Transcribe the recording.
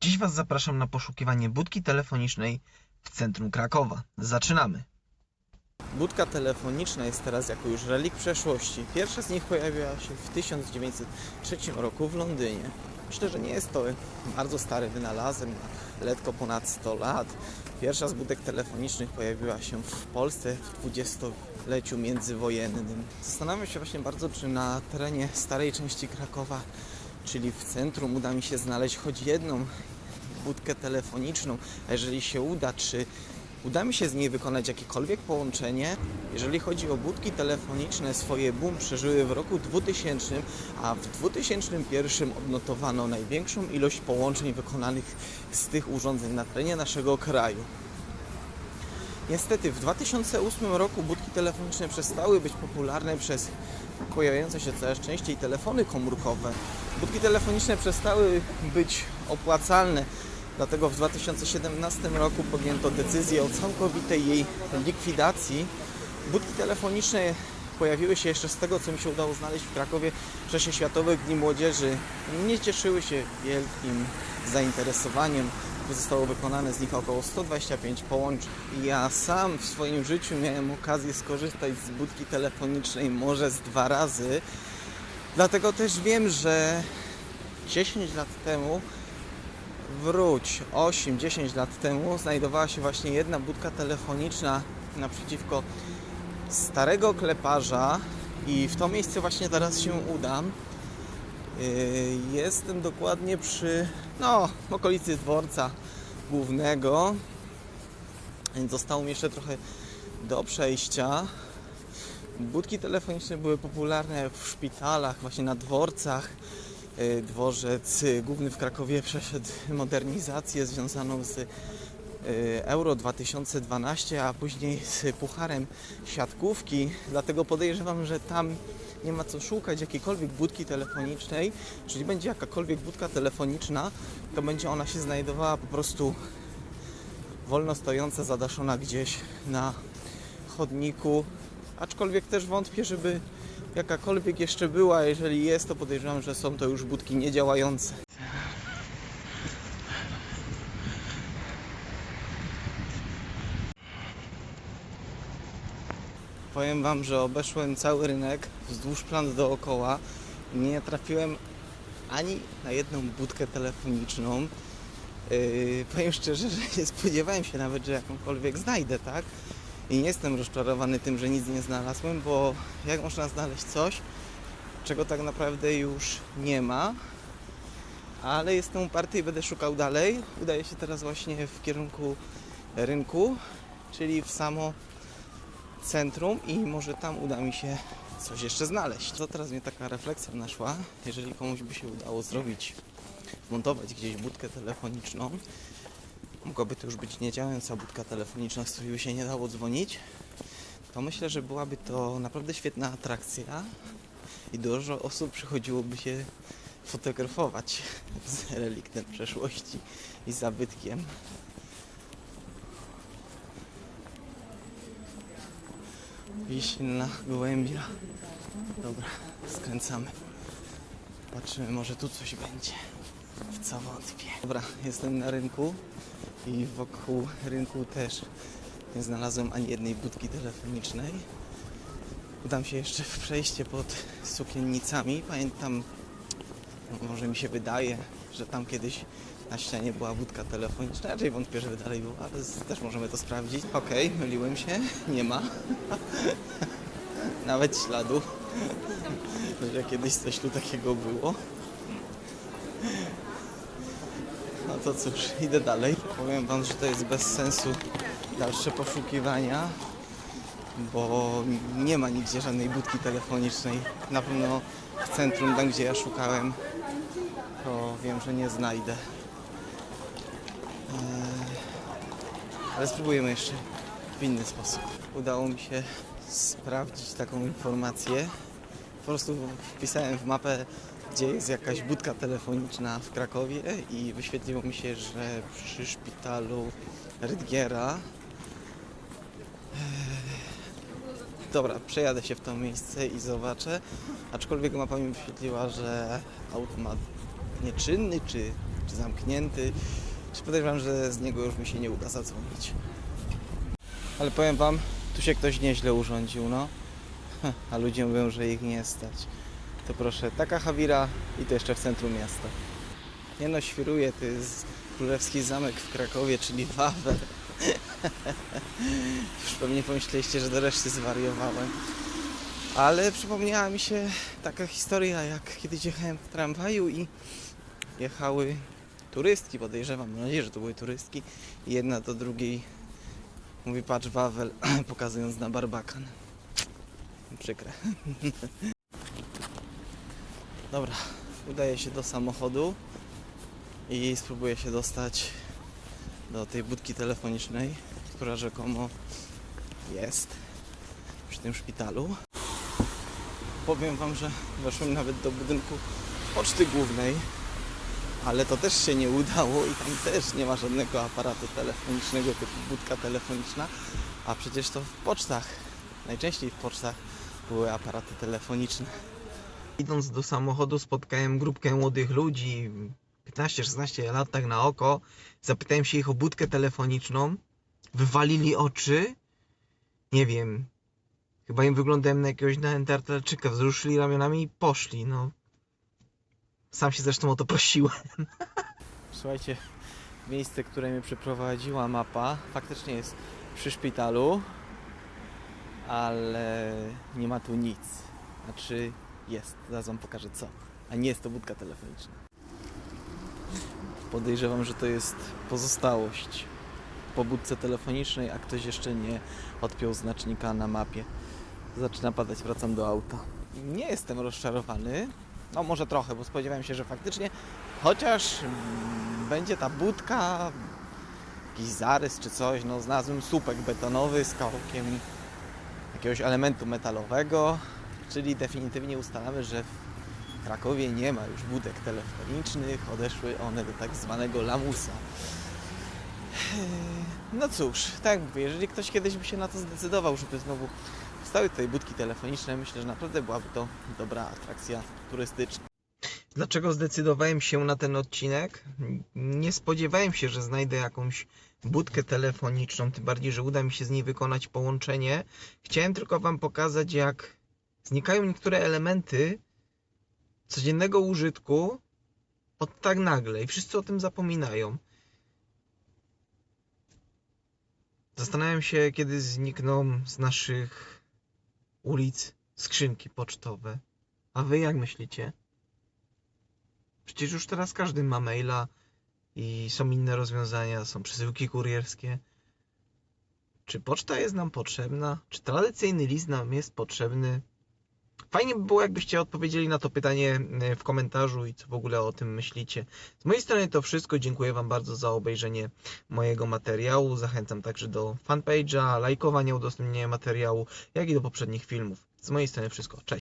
Dziś Was zapraszam na poszukiwanie budki telefonicznej w centrum Krakowa. Zaczynamy! Budka telefoniczna jest teraz jako już relik przeszłości. Pierwsza z nich pojawiła się w 1903 roku w Londynie. Myślę, że nie jest to bardzo stary wynalazek, ma letko ponad 100 lat. Pierwsza z budek telefonicznych pojawiła się w Polsce w dwudziestoleciu międzywojennym. Zastanawiam się właśnie bardzo, czy na terenie starej części Krakowa, czyli w centrum, uda mi się znaleźć choć jedną budkę telefoniczną, a jeżeli się uda, czy uda mi się z niej wykonać jakiekolwiek połączenie. Jeżeli chodzi o budki telefoniczne, swoje boom przeżyły w roku 2000, a w 2001 odnotowano największą ilość połączeń wykonanych z tych urządzeń na terenie naszego kraju. Niestety w 2008 roku budki telefoniczne przestały być popularne przez pojawiające się coraz częściej telefony komórkowe. Budki telefoniczne przestały być opłacalne, dlatego w 2017 roku podjęto decyzję o całkowitej jej likwidacji. Budki telefoniczne pojawiły się jeszcze z tego, co mi się udało znaleźć w Krakowie w czasie Światowych Dni Młodzieży. Nie cieszyły się wielkim zainteresowaniem. Zostało wykonane z nich około 125 połączeń. Ja sam w swoim życiu miałem okazję skorzystać z budki telefonicznej może z dwa razy. Dlatego też wiem, że 10 lat temu, wróć, 8-10 lat temu, znajdowała się właśnie jedna budka telefoniczna naprzeciwko starego kleparza i w to miejsce właśnie teraz się udam. Yy, Jestem dokładnie przy, no, okolicy dworca głównego. Zostało mi jeszcze trochę do przejścia. Budki telefoniczne były popularne w szpitalach, właśnie na dworcach. Yy, Dworzec yy, główny w Krakowie przeszedł modernizację związaną z Euro 2012, a później z pucharem siatkówki. Dlatego podejrzewam, że tam nie ma co szukać jakiejkolwiek budki telefonicznej. Jeżeli będzie jakakolwiek budka telefoniczna, to będzie ona się znajdowała po prostu wolno stojąca, zadaszona gdzieś na chodniku. Aczkolwiek też wątpię, żeby jakakolwiek jeszcze była. Jeżeli jest, to podejrzewam, że są to już budki niedziałające. Powiem Wam, że obeszłem cały rynek wzdłuż plan dookoła. Nie trafiłem ani na jedną budkę telefoniczną. Yy, powiem szczerze, że nie spodziewałem się nawet, że jakąkolwiek znajdę, tak? I nie jestem rozczarowany tym, że nic nie znalazłem, bo jak można znaleźć coś, czego tak naprawdę już nie ma, ale jestem uparty i będę szukał dalej. Udaję się teraz właśnie w kierunku rynku, czyli w samo centrum i może tam uda mi się coś jeszcze znaleźć. To teraz mnie taka refleksja naszła, jeżeli komuś by się udało zrobić, wmontować gdzieś budkę telefoniczną, mogłaby to już być niedziałająca budka telefoniczna, z której by się nie dało dzwonić, to myślę, że byłaby to naprawdę świetna atrakcja i dużo osób przychodziłoby się fotografować z reliktem przeszłości i zabytkiem. Wiśna gołębia. Dobra, skręcamy. Patrzymy, może tu coś będzie. W co wątpię. Dobra, jestem na rynku i wokół rynku też nie znalazłem ani jednej budki telefonicznej. Udam się jeszcze w przejście pod sukiennicami. Pamiętam, może mi się wydaje, że tam kiedyś na ścianie była budka telefoniczna. Raczej wątpię, żeby dalej była, ale też możemy to sprawdzić. Okej, myliłem się, nie ma. Nawet śladu, że kiedyś coś tu takiego było. No to cóż, idę dalej. Powiem Wam, że to jest bez sensu dalsze poszukiwania, bo nie ma nigdzie żadnej budki telefonicznej. Na pewno w centrum, tam gdzie ja szukałem, to wiem, że nie znajdę. Eee, Ale spróbujemy jeszcze w inny sposób. Udało mi się sprawdzić taką informację. Po prostu wpisałem w mapę, gdzie jest jakaś budka telefoniczna w Krakowie i wyświetliło mi się, że przy szpitalu Rydgiera. Eee, Dobra, przejadę się w to miejsce i zobaczę. Aczkolwiek mapa mi wyświetliła, że automat nieczynny czy czy zamknięty, czy podejrzewam, że z niego już mi się nie uda zadzwonić. Ale powiem Wam, tu się ktoś nieźle urządził, no. A ludzie mówią, że ich nie stać. To proszę, taka Hawira i to jeszcze w centrum miasta. Nie no, świruje, to jest królewski zamek w Krakowie, czyli Wawel. Już pewnie pomyśleliście, że do reszty zwariowałem. Ale przypomniała mi się taka historia, jak kiedyś jechałem w tramwaju i jechały turystki, podejrzewam, mam nadzieję, że to były turystki. Jedna do drugiej mówi, patrz Wawel, pokazując na barbakan. Przykre. Dobra, udaję się do samochodu i spróbuję się dostać do tej budki telefonicznej, która rzekomo jest przy tym szpitalu. Powiem Wam, że weszłem nawet do budynku poczty głównej, ale to też się nie udało i tam też nie ma żadnego aparatu telefonicznego typu budka telefoniczna, a przecież to w pocztach, najczęściej w pocztach były aparaty telefoniczne. Idąc do samochodu spotkałem grupkę młodych ludzi, 15-16 lat tak na oko. Zapytałem się ich o budkę telefoniczną. Wywalili oczy. Nie wiem. Chyba im wyglądałem na jakiegoś neandertalczyka. Wzruszyli ramionami i poszli, no. Sam się zresztą o to prosiłem. Słuchajcie, miejsce, które mnie przyprowadziła mapa, faktycznie jest przy szpitalu, ale nie ma tu nic. Znaczy jest, zaraz wam pokażę co. A nie jest to budka telefoniczna. Podejrzewam, że to jest pozostałość po budce telefonicznej, a ktoś jeszcze nie odpiął znacznika na mapie. Zaczyna padać, wracam do auta. Nie jestem rozczarowany. No może trochę, bo spodziewałem się, że faktycznie chociaż mm, będzie ta budka, jakiś zarys czy coś, no znalazłem słupek betonowy z kawałkiem jakiegoś elementu metalowego, czyli definitywnie ustalamy, że w Krakowie nie ma już budek telefonicznych, odeszły one do tak zwanego lamusa. No cóż, tak mówię, jeżeli ktoś kiedyś by się na to zdecydował, żeby znowu powstały tutaj budki telefoniczne, myślę, że naprawdę byłaby to dobra atrakcja turystyczna. Dlaczego zdecydowałem się na ten odcinek? Nie spodziewałem się, że znajdę jakąś budkę telefoniczną, tym bardziej, że uda mi się z niej wykonać połączenie. Chciałem tylko Wam pokazać, jak znikają niektóre elementy codziennego użytku od tak nagle i wszyscy o tym zapominają. Zastanawiam się, kiedy znikną z naszych ulic skrzynki pocztowe. A Wy jak myślicie? Przecież już teraz każdy ma maila i są inne rozwiązania, są przesyłki kurierskie. Czy poczta jest nam potrzebna? Czy tradycyjny list nam jest potrzebny? Fajnie by było, jakbyście odpowiedzieli na to pytanie e, w komentarzu i co w ogóle o tym myślicie. Z mojej strony to wszystko. Dziękuję Wam bardzo za obejrzenie mojego materiału. Zachęcam także do fanpage'a, lajkowania, udostępnienia materiału, jak i do poprzednich filmów. Z mojej strony wszystko. Cześć!